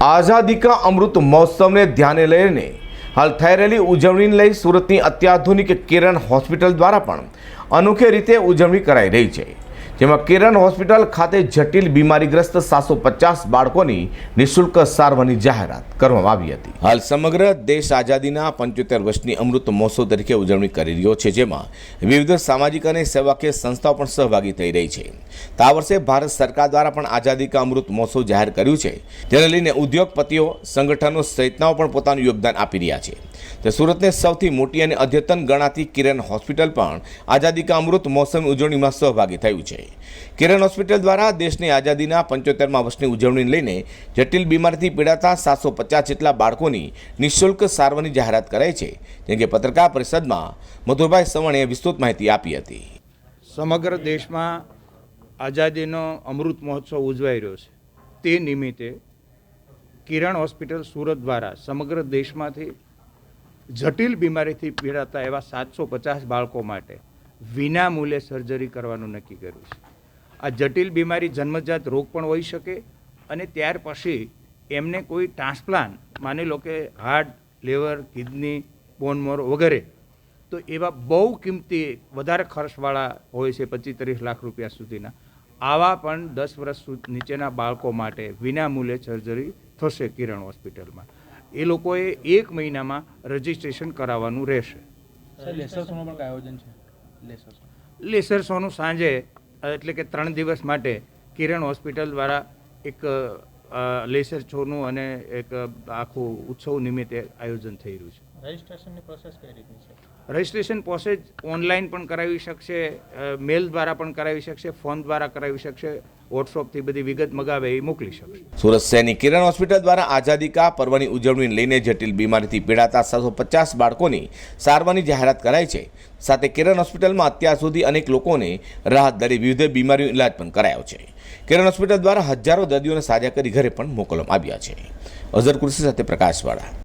આઝાદી કા અમૃત મહોત્સવને ધ્યાને લઈને હાલ થઈ રહેલી ઉજવણીને લઈ સુરતની અત્યાધુનિક કિરણ હોસ્પિટલ દ્વારા પણ અનોખી રીતે ઉજવણી કરાઈ રહી છે. જેમાં કિરણ હોસ્પિટલ ખાતે જટિલ બીમારીગ્રસ્ત સાતસો પચાસ બાળકોની નિઃશુલ્ક સારવારની જાહેરાત કરવામાં આવી હતી. હાલ સમગ્ર દેશ આઝાદીના પંચોતેર વર્ષની અમૃત મહોત્સવ તરીકે ઉજવણી કરી રહ્યો છે, જેમાં વિવિધ સામાજિક અને સેવાકીય સંસ્થાઓ પણ સહભાગી થઈ રહી છે. તો આ વર્ષે ભારત સરકાર દ્વારા પણ આઝાદી કા અમૃત મહોત્સવ જાહેર કર્યું છે. જેને લઈને ઉદ્યોગપતિઓ, સંગઠનો સહિતનાઓ પણ પોતાનું યોગદાન આપી રહ્યા છે. તે સુરતને સૌથી મોટી અને અદ્યતન ગણાતી કિરણ હોસ્પિટલ પણ આઝાદી કા અમૃત મહોત્સવની ઉજવણીમાં સહભાગી થયું છે. કિરણ હોસ્પિટલ દ્વારા દેશની આઝાદીના પંચોતેરમાં વર્ષની ઉજવણીને લઈને જટિલ બીમારીથી પીડાતા સાતસો પચાસ જેટલા બાળકોની નિઃશુલ્ક સારવારની જાહેરાત કરાઈ છે, જેમ કે પત્રકાર પરિષદમાં મધુરભાઈ સવણીએ વિસ્તૃત માહિતી આપી હતી. સમગ્ર દેશમાં આઝાદીનો અમૃત મહોત્સવ ઉજવાઈ રહ્યો છે. તે નિમિત્તે કિરણ હોસ્પિટલ સુરત દ્વારા સમગ્ર દેશમાંથી જટિલ બીમારીથી પીડાતા એવા સાતસો પચાસ બાળકો માટે વિના મૂલ્યે સર્જરી કરવાનું નક્કી કર્યું છે. આ જટિલ બીમારી જન્મજાત રોગ પણ હોઈ શકે અને ત્યાર પછી એમને કોઈ ટ્રાન્સપ્લાન્ટ માની લો કે હાર્ટ લીવર કિડની બોનમોર વગેરે, તો એવા બહુ કિંમતી વધારે ખર્ચવાળા હોય છે પચીસ ત્રીસ લાખ રૂપિયા સુધીના, આવા પણ દસ વર્ષ નીચેના બાળકો માટે વિના મૂલ્યે સર્જરી થશે કિરણ હોસ્પિટલમાં. એ લોકોએ એક મહિનામાં રજિસ્ટ્રેશન કરાવવાનું રહેશે. સર લેસર શોનું શો. સાંજે એટલે કે ત્રણ દિવસ માટે કિરણ હોસ્પિટલ દ્વારા એક લેસર શોનું અને એક આખું ઉત્સવ નિમિત્તે આયોજન થઈ રહ્યું છે. રજિસ્ટ્રેશનની પ્રોસેસ કઈ રીતની છે? રજિસ્ટ્રેશન પ્રોસેસ ઓનલાઈન પણ કરાવી શકશે મેલ દ્વારા પણ કરાવી શકશે ફોન દ્વારા કરાવી શકશે વોટ્સઅપથી બધી વિગત મગાવે એ મોકલી શકશે. સુરત શહેરની કિરણ હોસ્પિટલ દ્વારા આઝાદી કા પર્વની ઉજવણીને લઈને જટિલ બીમારીથી પીડાતા સાતસો પચાસ બાળકોની સારવારની જાહેરાત કરાઈ છે. સાથે કિરણ હોસ્પિટલમાં અત્યાર સુધી અનેક લોકોને રાહત દરે વિવિધ બીમારીનો ઇલાજ પણ કરાયો છે. કિરણ હોસ્પિટલ દ્વારા હજારો દર્દીઓને સાજા કરી ઘરે પણ મોકલવામાં આવ્યા છે. અઝર કુર્સી સાથે પ્રકાશવાળા.